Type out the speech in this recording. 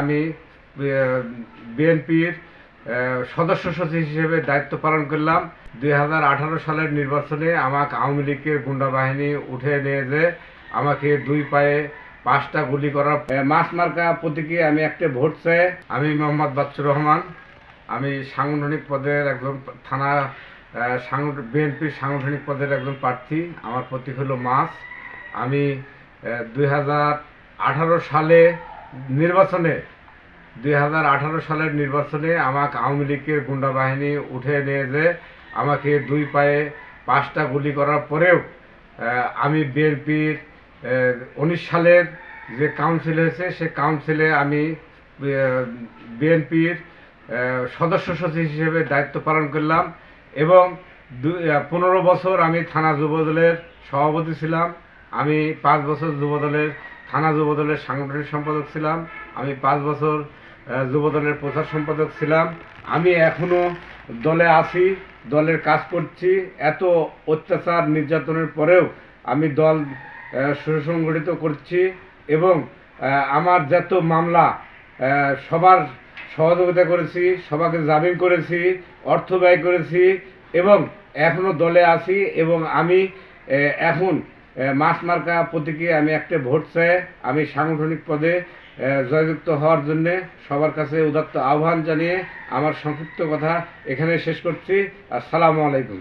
আমি বিএনপির সদস্য সচিব হিসেবে দায়িত্ব পালন করলাম। দুই হাজার আঠারো সালের নির্বাচনে আমাকে আওয়ামী লীগের গুন্ডা বাহিনী উঠে নিয়ে যে আমাকে দুই পায়ে পাঁচটা গুলি করার মাছ মার্কা প্রতীকে আমি একটা ভোট চাই। আমি মোহাম্মদ বাচ্চুর রহমান। আমি সাংগঠনিক পদের একজন থানা বিএনপির সাংগঠনিক পদের একজন প্রার্থী। আমার প্রতীক হলো মাছ। আমি দুই সালে নির্বাচনে, দুই হাজার আঠারো সালের নির্বাচনে আমাকে আওয়ামী লীগের গুন্ডা বাহিনী উঠে নিয়ে যে আমাকে দুই পায়ে পাঁচটা গুলি করার পরেও আমি বিএনপির উনিশ সালের যে কাউন্সিল হয়েছে, সে কাউন্সিলে আমি বিএনপির সদস্য সচিব হিসেবে দায়িত্ব পালন করলাম এবং পনেরো বছর আমি থানা যুবদলের সভাপতি ছিলাম। আমি পাঁচ বছর যুবদলের থানা যুবদলের সাংগঠনিক সম্পাদক ছিলাম, আমি পাঁচ বছর যুবদলের প্রচার সম্পাদক ছিলাম। আমি এখনও দলে আছি, দলের কাজ করছি। এত অত্যাচার নির্যাতনের পরেও আমি দল সুসংগঠিত করছি এবং আমার যত মামলা সবার সহযোগিতা করেছি সবাকে জামিন করেছি, অর্থ ব্যয় করেছি এবং এখনও দলে আছি এবং আমি এখন মাছ মার্কা প্রতীকে আমি একটা ভোট চাই। আমি সাংগঠনিক পদে জয়যুক্ত হওয়ার জন্য সবার কাছে উদাত্ত আহ্বান জানিয়ে আমার সংক্ষিপ্ত কথা এখানে শেষ করছি। আসসালামু আলাইকুম।